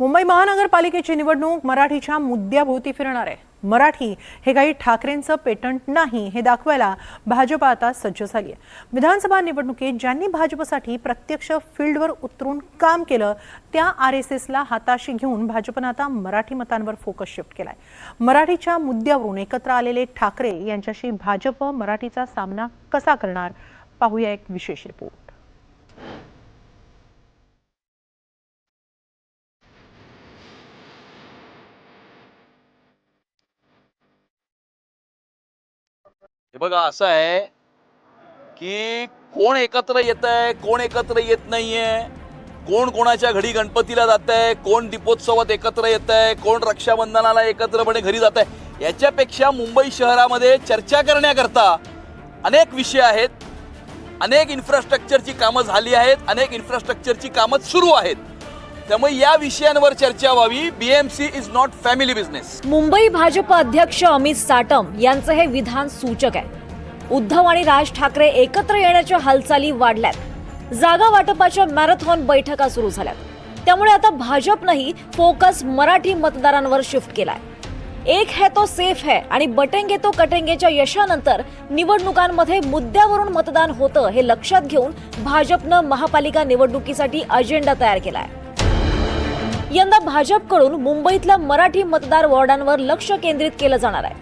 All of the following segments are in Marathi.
मुंबई महानगरपालिकेची निवडणूक मराठीच्या मुद्द्याभोवती फिरणार आहे. मराठी हे काही ठाकरेंचं पेटंट नाही हे दाखवायला भाजप आता सज्ज झाली आहे विधानसभा निवडणुकीत ज्यांनी भाजपसाठी प्रत्यक्ष फील्डवर उतरून काम केलं त्या आर एस एसला हाताशी घेऊन भाजपनं आता मराठी मतांवर फोकस शिफ्ट केलाय. मराठीच्या मुद्द्यावरून एकत्र आलेले ठाकरे यांच्याशी भाजप मराठीचा सामना कसा करणार? पाहूया एक विशेष रिपोर्ट हे बघा असं आहे की कोण एकत्र येत आहे कोण एकत्र येत नाहीये कोण कोणाच्या घडी गणपतीला जात आहे कोण दीपोत्सवात एकत्र येत आहे कोण रक्षाबंधनाला एकत्रपणे घरी जात आहे याच्यापेक्षा मुंबई शहरामध्ये चर्चा करण्याकरता अनेक विषय आहेत अनेक इन्फ्रास्ट्रक्चरची कामं झाली आहेत अनेक इन्फ्रास्ट्रक्चरची कामं सुरू आहेत. त्यामुळे या विषयांवर चर्चा व्हावी. BMC is not family business Mumbai Bhajap अध्यक्ष अमित साटम यांचं हे विधान सूचक आहे. उद्धव आणि राज ठाकरे एकत्र येण्याच्या हालचाली वाढल्यात. जागा वाटपाच्या मॅरेथॉन बैठका सुरू झाल्यात. त्यामुळे आता भाजपनंही फोकस मराठी मतदारांवर शिफ्ट केलाय. एक है तो सेफ है आणि बटेंगे तो कटेंगेच्या यशानंतर निवडणुकांमध्ये मुद्द्यावरून मतदान होतं हे लक्षात घेऊन भाजपनं महापालिका निवडणुकीसाठी अजेंडा तयार केलाय. यंदा भाजपकडून मुंबईतल्या मराठी मतदार वॉर्डांवर लक्ष केंद्रित केलं जाणार आहे.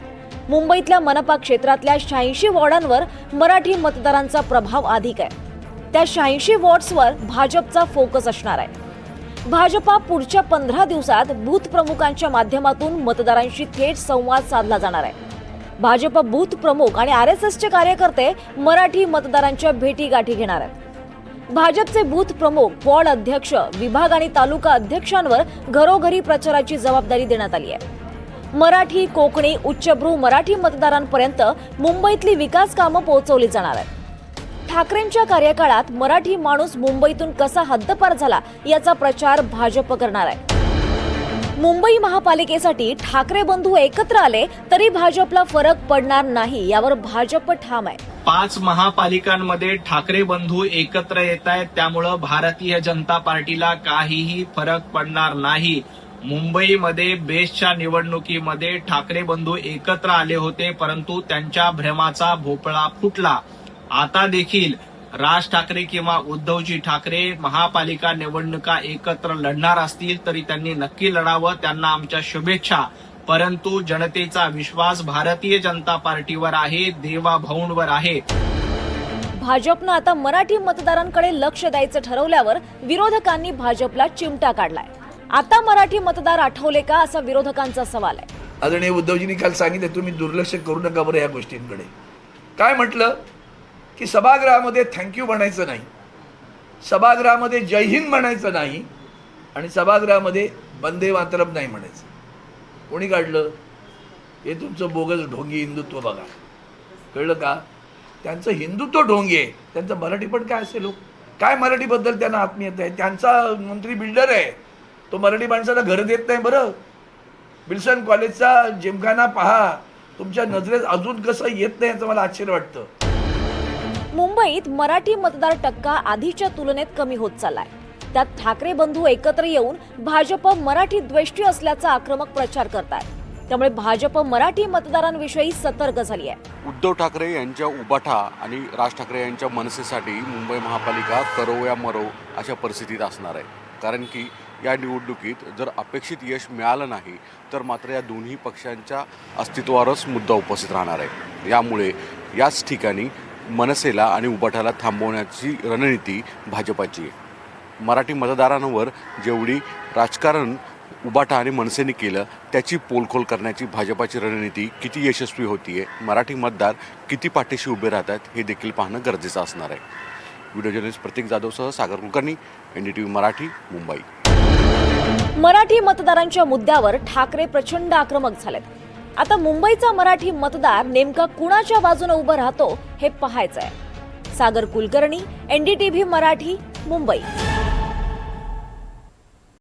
मुंबईतल्या मनपा क्षेत्रातल्या शहाऐंशी वॉर्डांवर मराठी मतदारांचा प्रभाव अधिक आहे. त्या शहाऐंशी वॉर्ड्सवर भाजपचा फोकस असणार आहे. भाजपा पुढच्या पंधरा दिवसात बूथ प्रमुखांच्या माध्यमातून मतदारांशी थेट संवाद साधला जाणार आहे. भाजप बूथ प्रमुख आणि आर एस एसचे कार्यकर्ते मराठी मतदारांच्या भेटीगाठी घेणार आहेत. भाजपचे बूथ प्रमुख वॉर्ड अध्यक्ष विभाग आणि तालुका अध्यक्षांवर घरोघरी प्रचाराची जबाबदारी देण्यात आली आहे. मराठी कोकणी उच्चभ्रू मराठी मतदारांपर्यंत मुंबईतली विकास कामं पोहोचवली जाणार आहेत. ठाकरेंच्या कार्यकाळात मराठी माणूस मुंबईतून कसा हद्दपार झाला याचा प्रचार भाजप करणार आहे. मुंबई महापालिकेसाठी ठाकरे बंधू एकत्र आले तरी भाजपला फरक पडणार नाही यावर भाजप ठाम आहे. पाच महापालिकांमध्ये ठाकरे बंधू एकत्र येत आहेत. त्यामुळं भारतीय जनता पार्टीला काहीही फरक पडणार नाही. मुंबईमध्ये बेस्टच्या निवडणुकीमध्ये ठाकरे बंधू एकत्र आले होते परंतु त्यांच्या भ्रमाचा भोपळा फुटला. आता देखील राज ठाकरे किंवा उद्धवजी ठाकरे महापालिका निवडणुका एकत्र लढणार असतील तरी त्यांनी नक्की लढावं. त्यांना आमच्या शुभेच्छा. परंतु जनतेचा विश्वास भारतीय जनता पार्टीवर आहे देवा भाऊंवर आहे. भाजपनं आता मराठी मतदारांकडे लक्ष द्यायचं ठरवल्यावर विरोधकांनी भाजपला चिमटा काढलाय. आता मराठी मतदार आठवले का असा विरोधकांचा सवाल आहे. आदरणीय उद्धवजींनी काल सांगितलं तुम्ही दुर्लक्ष करू नका बरं या गोष्टींकडे. काय म्हटलं? की सभागृहामध्ये थँक्यू म्हणायचं नाही. सभागृहामध्ये जय हिंद म्हणायचं नाही. आणि सभागृहामध्ये वंदे मातरम नाही म्हणायचं. कोणी काढलं? हे तुमचं बोगस ढोंगी हिंदुत्व बघा. कळलं का? त्यांचं हिंदुत्व ढोंगी आहे. त्यांचं मराठी पण काय असेल लोक काय मराठीबद्दल त्यांना आत्मीयता आहे? त्यांचा मंत्री बिल्डर आहे. तो मराठी माणसाला घर देत नाही बरं. बिल्सन कॉलेजचा जिमखाना पहा. तुमच्या नजरेत अजून कसं येत नाही याचं मला आश्चर्य वाटतं. मुंबईत मराठी मतदार टक्का आधीच्या तुलनेत कमी होत चाललाय. त्यात ठाकरे बंधू एकत्र येऊन भाजप मराठी द्वेष्टी असल्याचा आक्रमक प्रचार करतात त्यामुळे भाजप मराठी मतदारांविषयी सतर्क झाली आहे. उद्धव ठाकरे यांच्या उबाठा आणि राज ठाकरे यांच्या मनसेसाठी मुंबई महापालिका करो या मरो अशा परिस्थितीत असणार आहे. कारण की या निवडणुकीत जर अपेक्षित यश मिळालं नाही तर मात्र या दोन्ही पक्षांच्या अस्तित्वावरच मुद्दा उपस्थित राहणार आहे. यामुळे याच ठिकाणी मनसेला आणि उबाठाला थांबवण्याची रणनीती भाजपाची आहे. मराठी मतदारांवर जेवढी राजकारण उबाटा आणि मनसेने केलं त्याची पोलखोल करण्याची भाजपाची रणनीती किती यशस्वी होती आहे मराठी मतदार किती पाठीशी उभे राहतात हे देखील पाहणं गरजेचं असणार आहे. व्हिडिओ जर्नलिस्ट प्रतीक जाधवसह Sagar Kulkarni N D T V Marathi Mumbai. Marathi मतदारांच्या मुद्द्यावर ठाकरे प्रचंड आक्रमक झालेत. आता मुंबईचा मराठी मतदार नेमका कुणाच्या बाजूने उभं राहतो हे पाहायचं आहे सागर कुलकर्णी एनडीटीव्ही मराठी मुंबई.